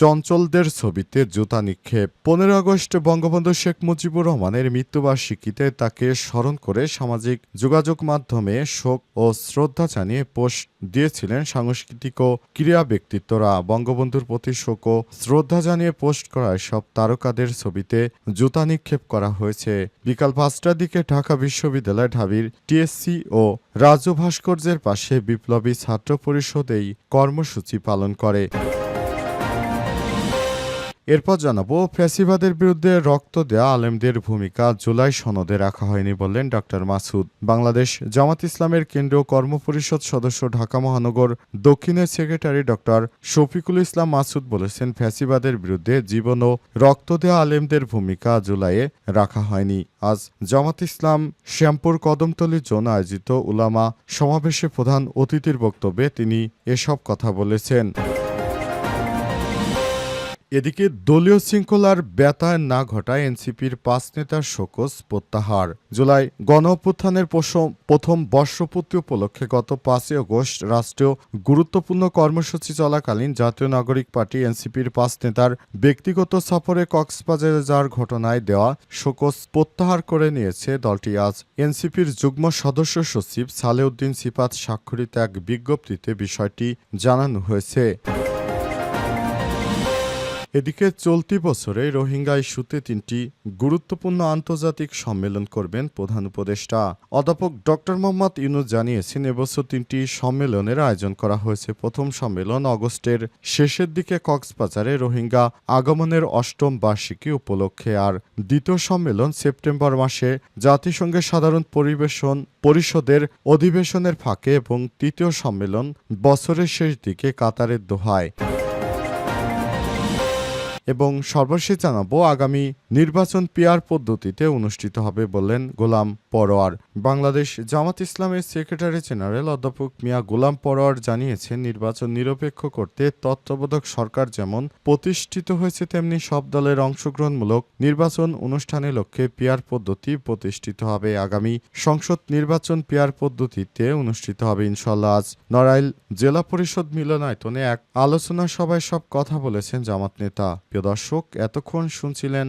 চঞ্চলদের ছবিতে জুতা নিক্ষেপ। পনেরো আগস্ট বঙ্গবন্ধু শেখ মুজিবুর রহমানের মৃত্যুবার্ষিকীতে তাকে স্মরণ করে সামাজিক যোগাযোগ মাধ্যমে শোক ও শ্রদ্ধা জানিয়ে পোস্ট দিয়েছিলেন সাংস্কৃতিক ও ক্রীড়া ব্যক্তিত্বরা। বঙ্গবন্ধুর প্রতি শোক ও শ্রদ্ধা জানিয়ে পোস্ট করা সব তারকাদের ছবিতে জুতা নিক্ষেপ করা হয়েছে। বিকাল পাঁচটার দিকে ঢাকা বিশ্ববিদ্যালয় ঢাবির টিএসসি ও রাজু ভাস্কর্যের পাশে বিপ্লবী ছাত্র পরিষদ এই কর্মসূচি পালন করে। এরপর জানাব, ফ্যাসিবাদের বিরুদ্ধে রক্ত দেয়া আলেমদের ভূমিকা জুলাই সনদে রাখা হয়নি বললেন ডক্টর মাসুদ। বাংলাদেশ জামাত ইসলামের কেন্দ্রীয় কর্মপরিষদ সদস্য ঢাকা মহানগর দক্ষিণের সেক্রেটারি ডক্টর শফিকুল ইসলাম মাসুদ বলেছেন, ফ্যাসিবাদের বিরুদ্ধে জীবন ও রক্ত দেয়া আলেমদের ভূমিকা জুলাইয়ে রাখা হয়নি। আজ জামাত ইসলাম শ্যামপুর কদমতলী জোন আয়োজিত উলামা সমাবেশে প্রধান অতিথির বক্তব্যে তিনি এসব কথা বলেছেন। এদিকে দলীয় শৃঙ্খলার ব্যতায় না ঘটায় এনসিপির পাঁচ নেতার শোকজ প্রত্যাহার। জুলাই গণ অভ্যুত্থানের প্রথম বর্ষপূর্তি উপলক্ষে গত পাঁচই আগস্ট রাষ্ট্রীয় গুরুত্বপূর্ণ কর্মসূচি চলাকালীন জাতীয় নাগরিক পার্টি এনসিপির পাঁচ নেতার ব্যক্তিগত সফরে কক্সবাজারে যাওয়ার ঘটনায় দেওয়া শোকজ প্রত্যাহার করে নিয়েছে দলটি। আজ এনসিপির যুগ্ম সদস্য সচিব সালেউদ্দিন সিপাত স্বাক্ষরিত এক বিজ্ঞপ্তিতে বিষয়টি জানানো হয়েছে। এদিকে চলতি বছরে রোহিঙ্গা ইস্যুতে তিনটি গুরুত্বপূর্ণ আন্তর্জাতিক সম্মেলন করবেন প্রধান উপদেষ্টা। অধ্যাপক ডক্টর মোহাম্মদ ইউনুস জানিয়েছেন, এবছর তিনটি সম্মেলনের আয়োজন করা হয়েছে। প্রথম সম্মেলন অগস্টের শেষের দিকে কক্সবাজারে রোহিঙ্গা আগমনের অষ্টম বার্ষিকী উপলক্ষে আর দ্বিতীয় সম্মেলন সেপ্টেম্বর মাসে জাতিসংঘের সাধারণ পরিবেশন পরিষদের অধিবেশনের ফাঁকে এবং তৃতীয় সম্মেলন বছরের শেষ দিকে কাতারের দোহায়। এবং সর্বশেষ জানাব আগামী নির্বাচন পিয়ার পদ্ধতিতে অনুষ্ঠিত হবে বললেন গোলাম পরোয়ার। বাংলাদেশ জামাত ইসলামের সেক্রেটারি জেনারেল অধ্যাপক মিয়া গোলাম পরোয়ার জানিয়েছেন, নির্বাচন নিরপেক্ষ করতে তত্ত্বাবধায়ক সরকার যেমন প্রতিষ্ঠিত হয়েছে, তেমনি সব দলের অংশগ্রহণমূলক নির্বাচন অনুষ্ঠানের লক্ষ্যে পিয়ার পদ্ধতি প্রতিষ্ঠিত হবে। আগামী সংসদ নির্বাচন পিয়ার পদ্ধতিতে অনুষ্ঠিত হবে ইনশাল্লাহ আজ নড়াইল জেলা পরিষদ মিলনায়তনে এক আলোচনা সভায় সব কথা বলেছেন জামাত নেতা। প্রিয় দর্শক, এতক্ষণ শুনছিলেন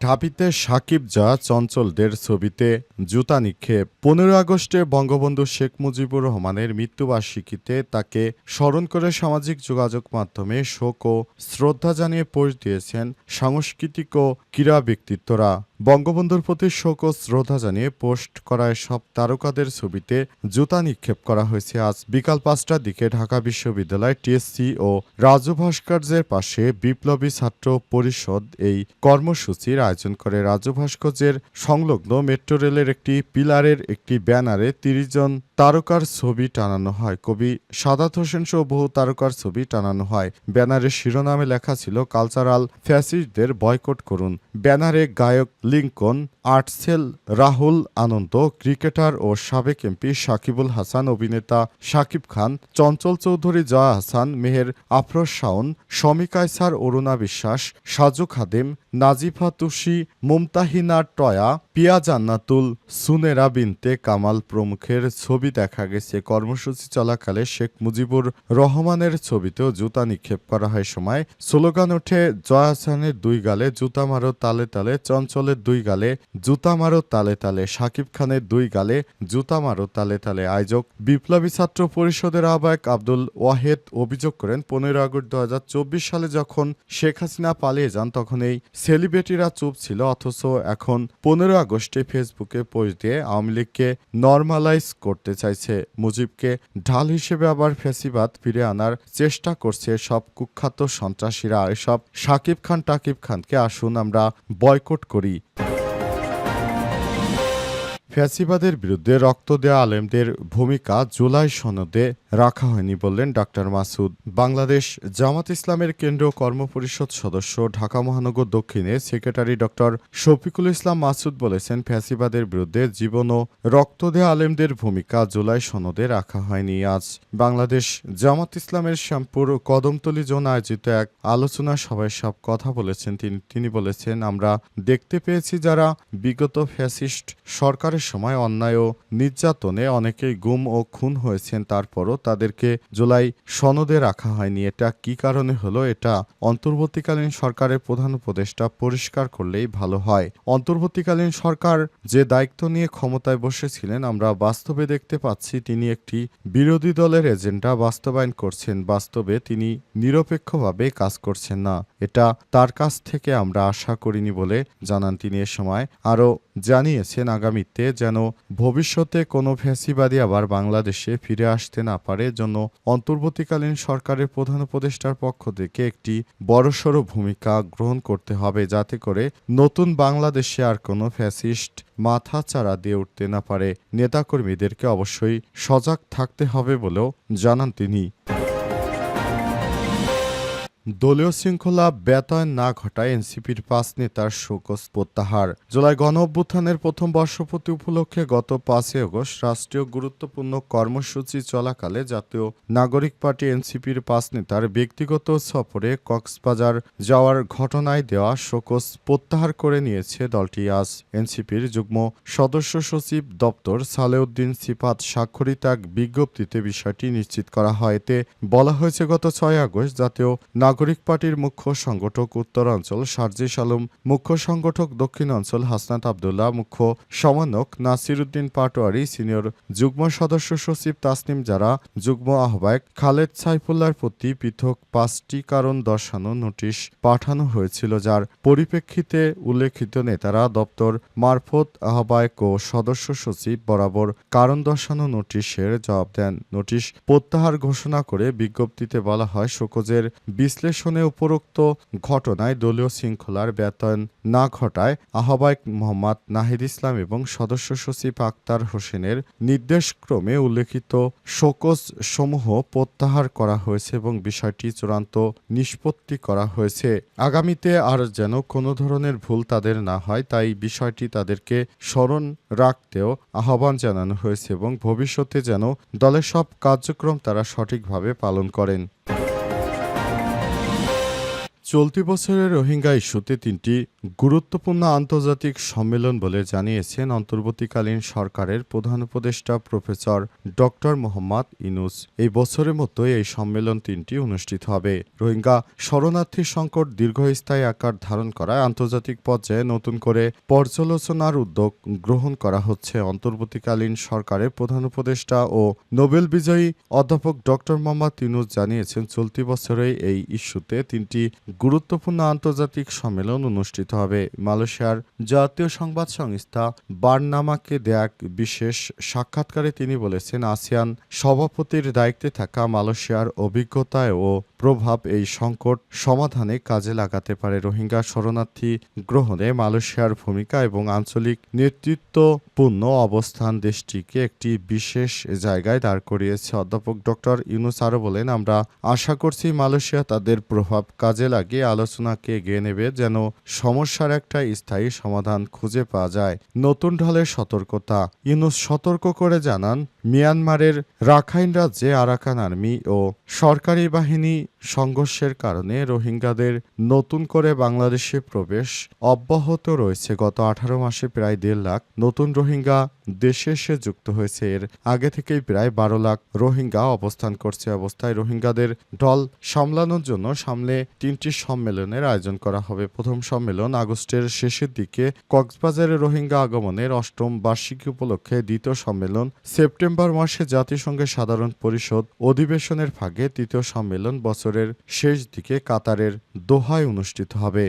ঢাবিতে সাকিব যা চঞ্চলদের ছবিতে জুতা নিক্ষেপ। পনেরো আগস্টে বঙ্গবন্ধু শেখ মুজিবুর রহমানের মৃত্যুবার্ষিকীতে তাকে স্মরণ করে সামাজিক যোগাযোগ মাধ্যমে শোক ও শ্রদ্ধা জানিয়ে পোস্ট দিয়েছেন সাংস্কৃতিক ও ক্রীড়া ব্যক্তিত্বরা। বঙ্গবন্ধুর প্রতি শোক ও শ্রদ্ধা জানিয়ে পোস্ট করায় সব তারকাদের ছবিতে জুতা নিক্ষেপ করা হয়েছে। আজ বিকাল পাঁচটার দিকে ঢাকা বিশ্ববিদ্যালয় টিএসসি ও রাজু ভাস্কর্যের পাশে বিপ্লবী ছাত্র পরিষদ এই কর্মসূচির আয়োজন করে। রাজু ভাস্কর্যের সংলগ্ন মেট্রো রেলের একটি পিলারের একটি ব্যানারে তিরিশ জন তারকার ছবি টানানো হয়। কবি সাদাত হোসেন সহ বহু তারকার ছবি টানানো হয়। ব্যানারের শিরোনামে লেখা ছিল, কালচারাল ফ্যাসিস্টদের বয়কট করুন। ব্যানারে গায়ক লিঙ্কন, আর্টসেল রাহুল আনন্দ, ক্রিকেটার ও সাবেক এমপি সাকিবুল হাসান, অভিনেতা সাকিব খান, চঞ্চল চৌধুরী জয়া হাসান, মেহের আফরোজ শাওন, শমী অরুণা বিশ্বাস, সাজু খাদেম, নাজিফা তুষি, মুমতাহিনা টয়া পিয়া জান্নাতুল সুনেরা বিনতে কামাল প্রমুখের ছবি দেখা গেছে। কর্মসূচি চলাকালে শেখ মুজিবুর রহমানের ছবিতেও জুতা নিক্ষেপ করা হয় সময়। স্লোগান ওঠে জয়াসানের দুই গালে জুতা মারো, তালে তালে, চঞ্চলের দুই গালে জুতা মারো, তালে তালে সাকিব খানের দুই গালে জুতা মারো, তালে তালে, আয়োজক বিপ্লবী ছাত্র পরিষদের আহ্বায়ক আব্দুল ওয়াহেদ অভিযোগ করেন পনেরো আগস্ট দু হাজার চব্বিশ সালে যখন শেখ হাসিনা পালিয়ে যান, তখন এই সেলিব্রিটিরা চুপ ছিল, অথচ এখন পনেরো আগস্টে ফেসবুকে পোস্ট দিয়ে আওয়ামী লীগকে নর্মালাইজ করতে চাইছে। মুজিবকে ঢাল হিসেবে আবার ফ্যাসিবাদ ফিরে আনার চেষ্টা করছে সব কুখ্যাত সন্ত্রাসীরা। এসব সাকিব খান, টাকিব খানকে আসুন আমরা বয়কট করি। ফ্যাসিবাদের বিরুদ্ধে রক্ত দেওয়া আলেমদের ভূমিকা জুলাই সনদে রাখা হয়নি বললেন ডাক্তার মাসুদ। বাংলাদেশ জামাত ইসলামের কেন্দ্রীয় কর্মপরিষদ সদস্য ঢাকা মহানগর দক্ষিণে সেক্রেটারি ডক্টর শফিকুল ইসলাম মাসুদ বলেছেন, ফ্যাসিবাদের বিরুদ্ধে জীবন ও রক্ত দেওয়া আলেমদের ভূমিকা জুলাই সনদে রাখা হয়নি আজ। বাংলাদেশ জামাত ইসলামের শ্যামপুর কদমতলী জোন আয়োজিত এক আলোচনা সভায় সব কথা বলেছেন তিনি তিনি বলেছেন, আমরা দেখতে পেয়েছি যারা বিগত ফ্যাসিস্ট সরকারের সময় অন্যায় ও নির্যাতনে অনেকেই গুম ও খুন হয়েছেন, তারপরও তাদেরকে জুলাই সনদে রাখা হয়নি। এটা কি কারণে হলো? এটা অন্তর্বর্তীকালীন সরকারের প্রধান উপদেষ্টা পরিষ্কার করলেই ভালো হয়। অন্তর্বর্তীকালীন সরকার যে দায়িত্ব নিয়ে ক্ষমতায় বসেছিলেন, আমরা বাস্তবে দেখতে পাচ্ছি তিনি একটি বিরোধী দলের এজেন্ডা বাস্তবায়ন করছেন। বাস্তবে তিনি নিরপেক্ষভাবে কাজ করছেন না। এটা তার কাছ থেকে আমরা আশা করিনি বলে জানান তিনি এ সময়। আরও জানিয়েছেন আগামীতে যেন ভবিষ্যতে কোনো ফ্যাসিবাদী আবার বাংলাদেশে ফিরে আসতে না পারে। জন্য অন্তর্বর্তীকালীন সরকারের প্রধান উপদেষ্টার পক্ষ থেকে একটি বড়সড় ভূমিকা গ্রহণ করতে হবে যাতে করে নতুন বাংলাদেশে আর কোনো ফ্যাসিস্ট মাথা চারা দিয়ে উঠতে না পারে। নেতাকর্মীদেরকে অবশ্যই সজাগ থাকতে হবে বলেও জানান তিনি। দলীয় শৃঙ্খলা ব্যতয় না ঘটায় এনসিপির পাঁচ নেতার শোকজ প্রত্যাহার। জুলাই গণ অভ্যুত্থানের প্রথম বর্ষপতি উপলক্ষে গত পাঁচই আগস্ট রাষ্ট্রীয় গুরুত্বপূর্ণ কর্মসূচি চলাকালে জাতীয় নাগরিক পার্টি এনসিপির পাঁচ নেতার ব্যক্তিগত সফরে কক্সবাজার যাওয়ার ঘটনায় দেওয়া শোকজ প্রত্যাহার করে নিয়েছে দলটি। আজ এনসিপির যুগ্ম সদস্য সচিব দপ্তর সালেউদ্দিন সিফাত স্বাক্ষরিত এক বিজ্ঞপ্তিতে বিষয়টি নিশ্চিত করা হয়। এতে বলা হয়েছে, গত ছয় আগস্ট জাতীয় নাগরিক পার্টির মুখ্য সংগঠক উত্তরাঞ্চল সার্জিস আলম মুখ্য সংগঠক দক্ষিণ অঞ্চল হাসনাত আবদুল্লাহ, মুখ্য সমন্বয়ক নাসিরুদ্দিন পাটোয়ারি, সিনিয়র যুগ্ম সদস্য সচিব তাসনিম যারা যুগ্ম আহ্বায়ক খালেদ সাইফুল্লাহর প্রতি পৃথক পাঁচটি কারণ দর্শানো নোটিশ পাঠানো হয়েছিল, যার পরিপ্রেক্ষিতে উল্লেখিত নেতারা দপ্তর মারফত আহ্বায়ক ও সদস্য সচিব বরাবর কারণ দর্শানো নোটিশের জবাব দেন। নোটিশ প্রত্যাহার ঘোষণা করে বিজ্ঞপ্তিতে বলা হয়, শোকজের বিশ্লেষণে উপরোক্ত ঘটনায় দলীয় শৃঙ্খলার ব্যতয়ন না ঘটায় আহ্বায়ক মোহাম্মদ নাহিদ ইসলাম এবং সদস্য সচিব আক্তার হোসেনের নির্দেশক্রমে উল্লেখিত শোকজ সমূহ প্রত্যাহার করা হয়েছে এবং বিষয়টি চূড়ান্ত নিষ্পত্তি করা হয়েছে। আগামীতে আর যেন কোনো ধরনের ভুল তাদের না হয়, তাই বিষয়টি তাদেরকে স্মরণ রাখতেও আহ্বান জানানো হয়েছে এবং ভবিষ্যতে যেন দলের সব কার্যক্রম তারা সঠিকভাবে পালন করেন। চলতি বছরের রোহিঙ্গা ইস্যুতে তিনটি গুরুত্বপূর্ণ আন্তর্জাতিক সম্মেলন বলে জানিয়েছেন অন্তর্বর্তীকালীন সরকারের প্রধান উপদেষ্টা প্রফেসর ডক্টর মোহাম্মদ ইনুস এই বছরের মতোই এই সম্মেলন তিনটি অনুষ্ঠিত হবে। রোহিঙ্গা শরণার্থী সংকট দীর্ঘস্থায়ী আকার ধারণ করায় আন্তর্জাতিক পর্যায়ে নতুন করে পর্যালোচনার উদ্যোগ গ্রহণ করা হচ্ছে। অন্তর্বর্তীকালীন সরকারের প্রধান উপদেষ্টা ও নোবেল বিজয়ী অধ্যাপক ডক্টর মোহাম্মদ ইনুস জানিয়েছেন, চলতি বছরে এই ইস্যুতে তিনটি গুরুত্বপূর্ণ আন্তর্জাতিক সম্মেলন অনুষ্ঠিত হবে। মালয়েশিয়ার জাতীয় সংবাদ সংস্থা বারনামাকে দেয়া এক বিশেষ সাক্ষাৎকারে তিনি বলেছেন, আসিয়ান সভাপতির দায়িত্বে থাকা মালয়েশিয়ার অভিজ্ঞতায় ও প্রভাব এই সংকট সমাধানে কাজে লাগাতে পারে। রোহিঙ্গা শরণার্থী গ্রহণে মালয়েশিয়ার ভূমিকা এবং আঞ্চলিক নেতৃত্বপূর্ণ অবস্থান দেশটিকে একটি বিশেষ জায়গায় দাঁড় করিয়েছে। অধ্যাপক ডক্টর ইউনুস আরও বলেন, আমরা আশা করছি মালয়েশিয়া তাদের প্রভাব কাজে লাগিয়ে আলোচনাকে এগিয়ে নেবে যেন সমস্যার একটা স্থায়ী সমাধান খুঁজে পাওয়া যায়। নতুন ঢলের সতর্কতা। ইউনুস সতর্ক করে জানান, মিয়ানমারের রাখাইন রাজ্যে আরাকান আর্মি ও সরকারি বাহিনী সংঘর্ষের কারণে রোহিঙ্গাদের নতুন করে বাংলাদেশে প্রবেশ অব্যাহত রয়েছে। গত আঠারো মাসে প্রায় দেড় লাখ নতুন রোহিঙ্গা দেশে এসে যুক্ত হয়েছে। এর আগে থেকেই প্রায় বারো লাখ রোহিঙ্গা অবস্থান করছে অবস্থায় রোহিঙ্গাদের ঢল সামলানোর জন্য সামনে তিনটি সম্মেলনের আয়োজন করা হবে। প্রথম সম্মেলন আগস্টের শেষের দিকে কক্সবাজারে রোহিঙ্গা আগমনের অষ্টম বার্ষিকী উপলক্ষে, দ্বিতীয় সম্মেলন সেপ্টেম্বর মাসে জাতিসংঘের সাধারণ পরিষদ অধিবেশনের ফাঁকে, তৃতীয় সম্মেলন বছরের শেষ দিকে কাতারের দোহায় অনুষ্ঠিত হবে।